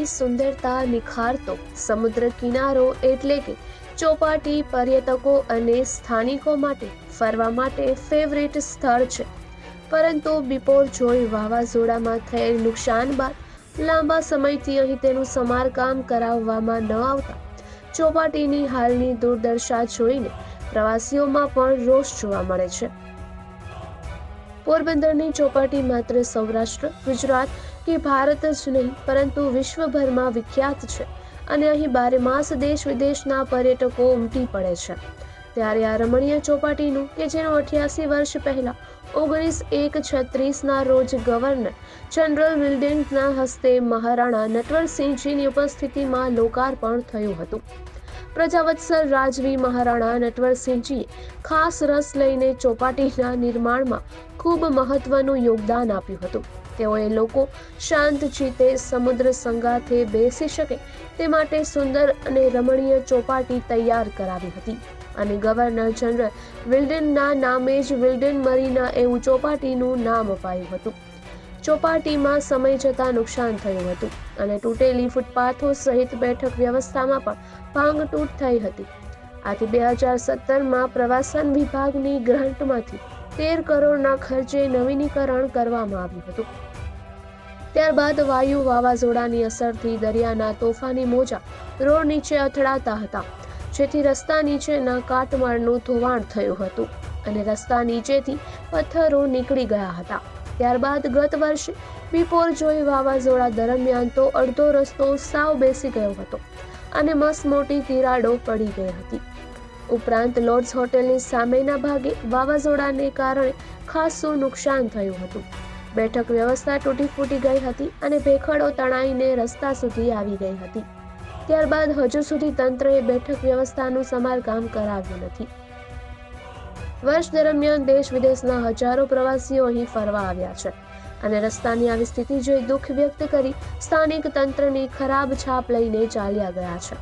ચોપાટીની સુંદરતા નિખારતો સમુદ્ર કિનારો એટલે કે ચોપાટી પર્યટકો અને સ્થાનિકો માટે ફરવા માટે ફેવરેટ સ્થળ છે. પરંતુ બિપોરજોય વાવાઝોડામાં થયેલ નુકસાન બાદ લાંબા સમયથી અહીં તેનું સમારકામ કરાવવામાં ન આવતા ચોપાટીની હાલની દુર્દશા જોઈને પ્રવાસીઓમાં પણ રોષ જોવા મળે છે. પોરબંદરની ચોપાટી માત્ર સૌરાષ્ટ્ર, ગુજરાત કે ભારત જ નહીં, પરંતુ વિશ્વભરમાં વિખ્યાત છે અને અહીં બારે માસ દેશ વિદેશના પર્યટકો ઉમટી પડે છે. ત્યારે આ રમણીય ચોપાટીનું, કે જેનું અઠ્યાસી વર્ષ પહેલા, ઓગણીસ એક છત્રીસના રોજ ગવર્નર જનરલ વિલ્ડેન્સના હસ્તે મહારાણા નટવરસિંહજીની ઉપસ્થિતિમાં લોકાર્પણ થયું હતું. પ્રજાવત્સલ રાજવી મહારાણા નટવરસિંહજીએ ખાસ રસ લઈને ચોપાટીના નિર્માણમાં ખૂબ મહત્વનું યોગદાન આપ્યું હતું. તેઓએ લોકો શાંત ચિત્તે સમુદ્ર સંગાથે બેસી શકે તે માટે સુંદર અને રમણીય ચોપાટી તૈયાર કરાવી હતી અને ગવર્નર જનરલ વિલ્ડનના નામે જ વિલ્ડન મરીના એવું ચોપાટીનું નામ અપાયું હતું. ચોપાટીમાં સમય જતાં નુકસાન થયું હતું અને તૂટેલી ફૂટપાથો સહિત બેઠક વ્યવસ્થામાં પણ ભાંગતૂટ થઈ હતી. આથી બે હજાર સત્તરમાં પ્રવાસન વિભાગની ગ્રાન્ટમાંથી તેર કરોડના ખર્ચે નવીનીકરણ કરવામાં આવ્યું હતું. ત્યારબાદ વાયુ વાવાઝોડાની અસરથી દરિયાના તોફાની મોજા રોડ નીચે અથડાતા હતા, જેથી રસ્તા નીચેના કાટમાળનું ધોવાણ થયું હતું અને રસ્તા નીચેથી પથ્થરો નીકળી ગયા હતા. ત્યારબાદ ગત વર્ષે જોઈ વાવાઝોડા દરમિયાન તો અડધો રસ્તો સાવ બેસી ગયો હતો અને મસ મોટી તિરાડો પડી ગઈ હતી. ઉપરાંત લોર્ડ્સ હોટેલની સામેના ભાગે વાવાઝોડાને કારણે ખાસું નુકસાન થયું હતું. બેઠક વ્યવસ્થા તૂટી ફૂટી ગઈ હતી અને ભેખડો તણાઈને રસ્તા સુધી આવી ગઈ હતી. ત્યારબાદ હજુ સુધી તંત્રએ બેઠક વ્યવસ્થાનું સમારકામ કરાવ્યું નથી. વર્ષ દરમિયાન દેશ વિદેશના હજારો પ્રવાસીઓ અહીં ફરવા આવ્યા છે. અને રસ્તાની આવી સ્થિતિ જોઈ દુઃખ વ્યક્ત કરી સ્થાનિક તંત્રની ખરાબ છાપ લઈને ચાલ્યા ગયા છે.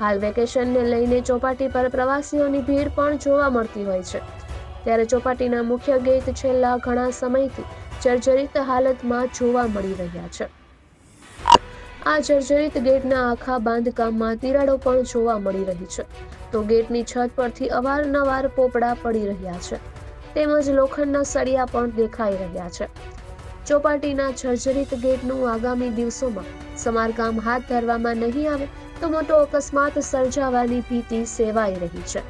હાલ વેકેશનને લઈને ચોપાટી પર પ્રવાસીઓની ભીડ પણ જોવા મળતી હોય છે. ત્યારે ચોપાટીના મુખ્ય ગેટ છેલ્લા ઘણા સમયથી જર્જરિત હાલતમાં જોવા મળી રહ્યા છે. આ જર્જરિત ગેટના આખા બાંધકામમાં તિરાડો પણ જોવા મળી રહી છે. તો ગેટની છત પરથી અવારનવાર પોપડા પડી રહ્યા છે. તેમજ લોખંડના સળિયા પણ દેખાઈ રહ્યા છે. ચોપાટીના જર્જરિત ગેટનું આગામી દિવસોમાં સમારકામ હાથ ધરવામાં નહીં આવે તો મોટો અકસ્માત સર્જાવાની ભીતિ સેવાઈ રહી છે.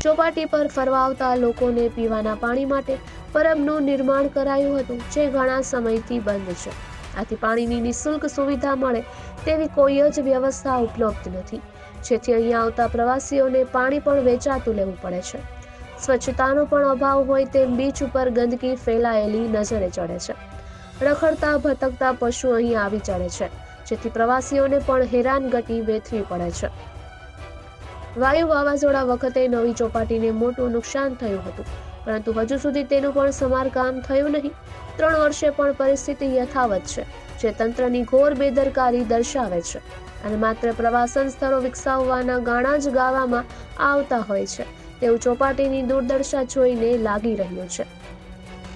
ચોપાટી પર ફરવા આવતા લોકોને પીવાના પાણી માટે પરબનું નિર્માણ કરાયું હતું, જે ઘણા સમયથી બંધ છે. આથી પાણીની નિઃશુલ્ક સુવિધા મળે તેવી કોઈ જ વ્યવસ્થા ઉપલબ્ધ નથી. જેથી અહીંયા આવતા પ્રવાસીઓને પાણી પણ વેચાતું લેવું પડે છે. સ્વચ્છતાનો પણ અભાવ હોય તેમ બીચ ઉપર ગંદકી ફેલાયેલી નજરે ચડે છે. રખડતા, ભટકતા પશુ અહીં આવી ચડે છે, જેથી પ્રવાસીઓને પણ હેરાનગતિ વેઠવી પડે છે. વાયુ વાવાઝોડા વખતે નવી ચોપાટીને મોટું નુકસાન થયું હતું. પરંતુ હજુ સુધી તેનું પણ સમારકામ થયું નહીં. ત્રણ વર્ષે પણ પરિસ્થિતિ યથાવત છે, જે તંત્રની ઘોર બેદરકારી દર્શાવે છે અને માત્ર પ્રવાસન સ્થળો વિકસાવવાના ગાણા જ ગાવામાં આવતા હોય છે. તેવું ચોપાટીની દુર્દશા જોઈને લાગી રહ્યું છે.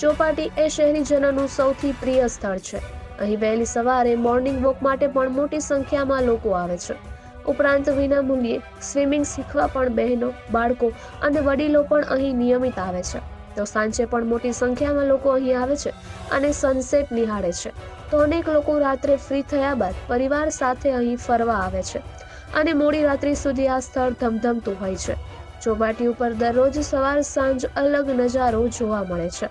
ચોપાટી એ શહેરીજનોનું સૌથી પ્રિય સ્થળ છે. અહીં વહેલી સવારે મોર્નિંગ વોક માટે પણ મોટી સંખ્યામાં લોકો આવે છે. ઉપરાંત વિના મૂલ્યે સ્વિમિંગ શીખવા પણ બહેનો, બાળકો અને વડીલો પણ અહીં નિયમિત આવે છે. તો સાંજે પણ મોટી સંખ્યામાં લોકો અહીં આવે છે અને સનસેટ નિહાળે છે. તો અનેક લોકો રાત્રે ફ્રી થયા બાદ પરિવાર સાથે અહીં ફરવા આવે છે અને મોડી રાત્રિ સુધી આ સ્થળ ધમધમતું હોય છે. ચોપાટી ઉપર દરરોજ સવાર સાંજ અલગ નજારો જોવા મળે છે.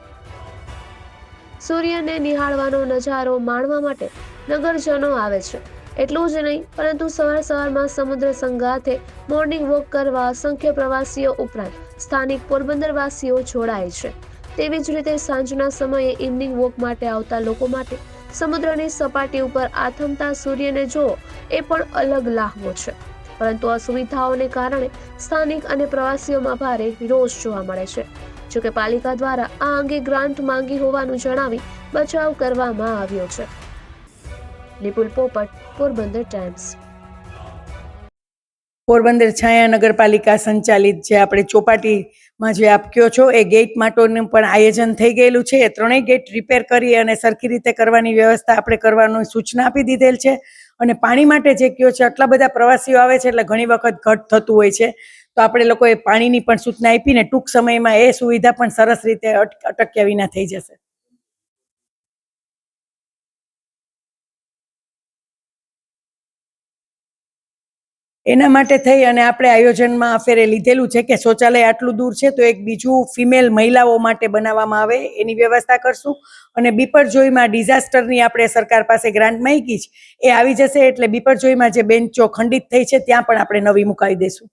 સૂર્યને નિહાળવાનો નજારો માણવા માટે નગરજનો આવે છે. એટલું જ નહીં, પરંતુ સવાર સવારમાં સમુદ્ર સંગાથે મોર્નિંગ વોક કરવા અસંખ્ય પ્રવાસીઓ ઉપરાંત સ્થાનિક પોરબંદરવાસીઓ જોડાય છે. તેવી જ રીતે સાંજના સમયે ઇવનિંગ વોક માટે આવતા લોકો માટે સમુદ્રની સપાટી ઉપર આથમતા સૂર્યને જોવો એ પણ અલગ લાહવો છે. પરંતુ અસુવિધાઓને કારણે સ્થાનિક અને પ્રવાસીઓમાં ભારે રોષ જોવા મળે છે. જોકે પાલિકા દ્વારા આ અંગે ગ્રાન્ટ માંગી હોવાનું જણાવી બચાવ કરવામાં આવ્યો છે. નિપુલ પોપટ પોરબંદર ટાઈમ્સ પોરબંદર છાયા નગરપાલિકા સંચાલિત જે આપણે ચોપાટીમાં જે આપ કયો છો, એ ગેટ માટેનું પણ આયોજન થઈ ગયેલું છે. એ ત્રણેય ગેટ રિપેર કરી અને સરખી રીતે કરવાની વ્યવસ્થા આપણે કરવાનું સૂચના આપી દીધેલ છે. અને પાણી માટે જે કયો છે, આટલા બધા પ્રવાસીઓ આવે છે, એટલે ઘણી વખત ઘટ થતું હોય છે. તો આપણે લોકોએ પાણીની પણ સૂચના આપીને ટૂંક સમયમાં એ સુવિધા પણ સરસ રીતે અટક્યા વિના થઈ જશે. એના માટે થઈ અને આપણે આયોજનમાં ફેરે લીધેલું છે કે શૌચાલય આટલું દૂર છે તો એક બીજું ફિમેલ મહિલાઓ માટે બનાવવામાં આવે, એની વ્યવસ્થા કરશું. અને બીપરજોઈમાં ડિઝાસ્ટરની આપણે સરકાર પાસે ગ્રાન્ટ માંગી છે એ આવી જશે એટલે બીપરજોઈમાં જે બેન્ચો ખંડિત થઈ છે ત્યાં પણ આપણે નવી મુકાવી દઈશું